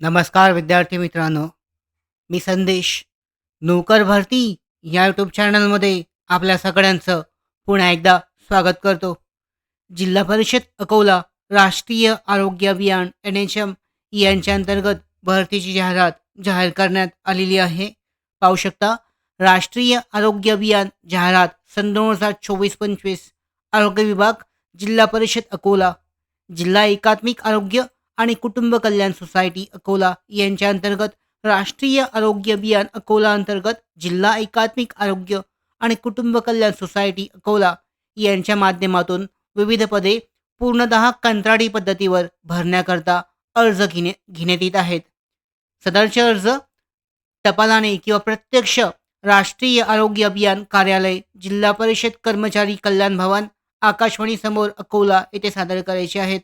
नमस्कार विद्यार्थी मित्रांनो. मी संदेश. नोकर भरती या यूट्यूब चॅनलमध्ये आपल्या सगळ्यांचं पुन्हा एकदा स्वागत करतो. जिल्हा परिषद अकोला राष्ट्रीय आरोग्य अभियान एन एच एम यांच्या अंतर्गत भरतीची जाहिरात जाहीर करण्यात आलेली आहे. पाहू शकता राष्ट्रीय आरोग्य अभियान जाहिरात सन दोन हजार चोवीस पंचवीस आरोग्य विभाग जिल्हा परिषद अकोला. जिल्हा एकात्मिक आरोग्य आणि कुटुंब कल्याण सोसायटी अकोला यांच्या अंतर्गत राष्ट्रीय आरोग्य अभियान अकोला अंतर्गत जिल्हा एकात्मिक आरोग्य आणि कुटुंब कल्याण सोसायटी अकोला यांच्या माध्यमातून विविध पदे पूर्णतः कंत्राटी पद्धतीवर भरण्याकरता अर्ज घेणे घेण्यात येत आहेत. सदरचे अर्ज टपालाने किंवा प्रत्यक्ष राष्ट्रीय आरोग्य अभियान कार्यालय जिल्हा परिषद कर्मचारी कल्याण भवन आकाशवाणी समोर अकोला येथे सादर करायचे आहेत.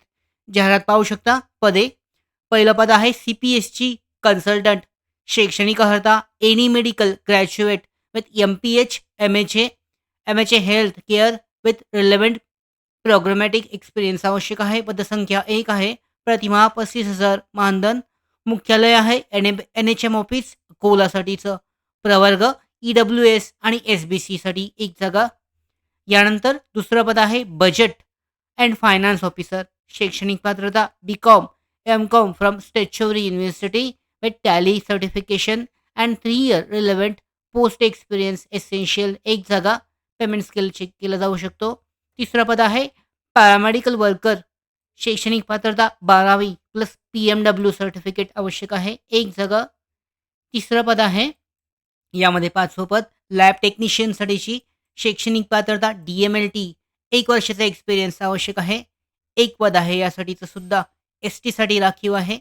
जाहिरात पाहू शकता. पदे. पहिलं पद आहे सी पी एसची कन्सल्टंट शैक्षणिक अर्हता. Any medical graduate with M P H M H A M H A health care with relevant programmatic experience आवश्यक आहे. पदसंख्या एक आहे. प्रतिमा पस्तीस हजार. मानधन. मुख्यालय आहे N M N H M office कोलासाठीचं प्रवर्ग. ई डब्ल्यू एस आणि एस बी सीसाठी एक जागा. यानंतर दुसरं पद आहे बजेट अँड फायनान्स ऑफिसर शैक्षणिक पात्रता B com M com from statutory university with tally certification and three year relevant post experience essential एक जागा पेमेंट स्केल चेक केला जाऊ शकतो. तिसरं पद आहे पॅरामेडिकल वर्कर शैक्षणिक पात्रता बारावी plus P M W certificate आवश्यक आहे. एक जागा. तिसरं पद आहे यामध्ये पाचवं पद लॅब टेक्निशियनसाठीची शैक्षणिक पात्रता डी एम एल टी एक वर्षाचा एक्सपिरियन्स आवश्यक आहे. एक पद आहे यासाठीचं सुद्धा एस टीसाठी राखीव आहे.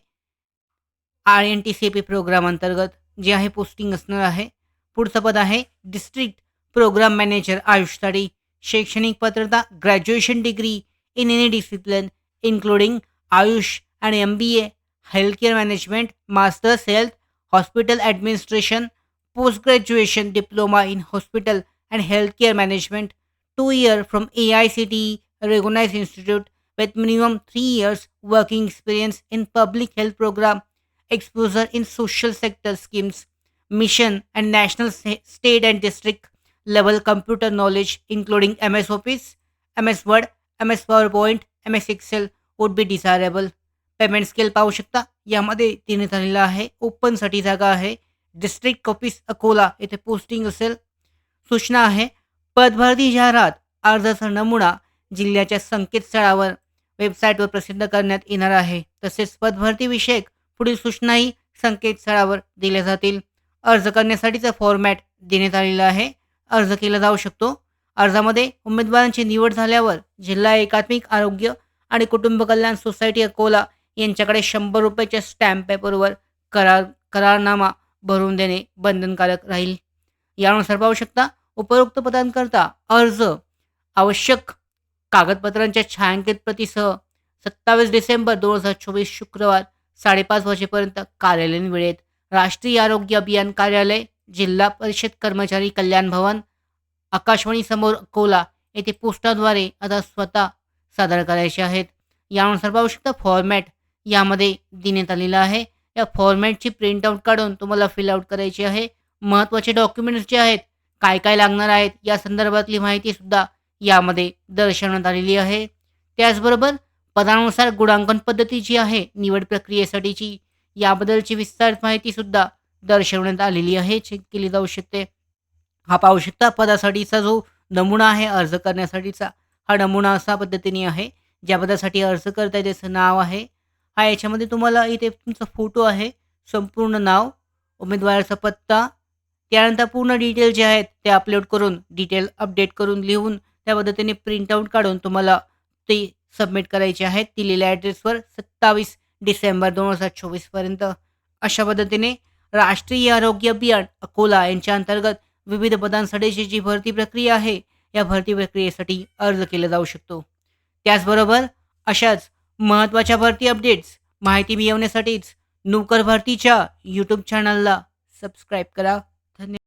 R N T C P program अंतर्गत जे आहे पोस्टिंग असणार आहे. पुढचं पद आहे डिस्ट्रिक्ट प्रोग्राम मॅनेजर आयुषसाठी शैक्षणिक पात्रता graduation degree in any discipline including AYUSH आणि M B A healthcare management masters health hospital administration post graduation diploma in hospital and healthcare management two year from A I C T recognise institute with minimum three years working experience in public health program, exposure in social sector schemes, mission and national, state and district level computer knowledge, including MS Office, MS Word, MS PowerPoint, MS Excel would be desirable. Payment scale पाहू शकता यामध्ये तिने झालेला आहे ओपनसाठी जागा आहे district office Akola येथे posting असेल सूचना आहे पदभरती जाहिरात अर्जाचा नमुना जिल्ह्याच्या संकेतस्थळावर वेबसाईटवर प्रसिद्ध करण्यात येणार आहे. तसेच पदभरतीविषयक पुढील सूचनाही संकेतस्थळावर दिल्या जातील. अर्ज करण्यासाठीचा फॉर्मॅट देण्यात आलेला आहे. अर्ज केला जाऊ शकतो. अर्जामध्ये उमेदवारांची निवड झाल्यावर जिल्हा एकात्मिक आरोग्य आणि कुटुंब कल्याण सोसायटी अकोला यांच्याकडे शंभर रुपयाच्या स्टॅम्प पेपरवर करार करारनामा भरून देणे बंधनकारक राहील. यानुसार पाहू शकता उपरोक्त पदांकरता अर्ज आवश्यक कागदपत्रांच्या छायांकित प्रतीसह सत्तावीस डिसेंबर दोन हजार चोवीस शुक्रवार साडेपाच वाजेपर्यंत कार्यालयीन वेळेत राष्ट्रीय आरोग्य अभियान कार्यालय जिल्हा परिषद कर्मचारी कल्याण भवन आकाशवाणी समोर अकोला येथे पोस्टाद्वारे आता स्वतः सादर करायचे आहेत. यानुसार पाहू शकता फॉर्मॅट यामध्ये देण्यात आलेलं आहे. या फॉर्मॅटची प्रिंटआउट काढून तुम्हाला फिलआउट करायची आहे. महत्त्वाचे डॉक्युमेंट्स जे आहेत काय काय लागणार आहेत या संदर्भातली माहिती सुद्धा यामध्ये दर्शवण्यात आलेली आहे. त्याचबरोबर पदानुसार गुणांकन पद्धती जी आहे निवड प्रक्रियेसाठीची याबद्दलची विस्तारित माहिती सुद्धा दर्शवण्यात आलेली आहे. चेक केली जाऊ शकते. हा पाहू शकता पदासाठीचा जो नमुना आहे अर्ज करण्यासाठीचा हा नमुना असा पद्धतीने आहे ज्या पदासाठी अर्ज करता येईल त्याचं नाव आहे. हा याच्यामध्ये तुम्हाला इथे तुमचा फोटो आहे संपूर्ण नाव उमेदवाराचा पत्ता त्यानंतर पूर्ण डिटेल जे आहेत ते अपलोड करून डिटेल अपडेट करून लिहून त्या पद्धतीने प्रिंटआउट काढून तुम्हाला ते सबमिट करायचे आहेत दिलेल्या ॲड्रेसवर सत्तावीस डिसेंबर दोन हजार चोवीसपर्यंत अशा पद्धतीने राष्ट्रीय आरोग्य अभियान अकोला यांच्या अंतर्गत विविध पदांसाठीची जी भरती प्रक्रिया आहे या भरती प्रक्रियेसाठी अर्ज केला जाऊ शकतो. त्याचबरोबर अशाच महत्त्वाच्या भरती अपडेट्स माहिती मिळवण्यासाठीच नोकर भरतीच्या यूट्यूब चॅनलला सबस्क्राईब करा. धन्यवाद.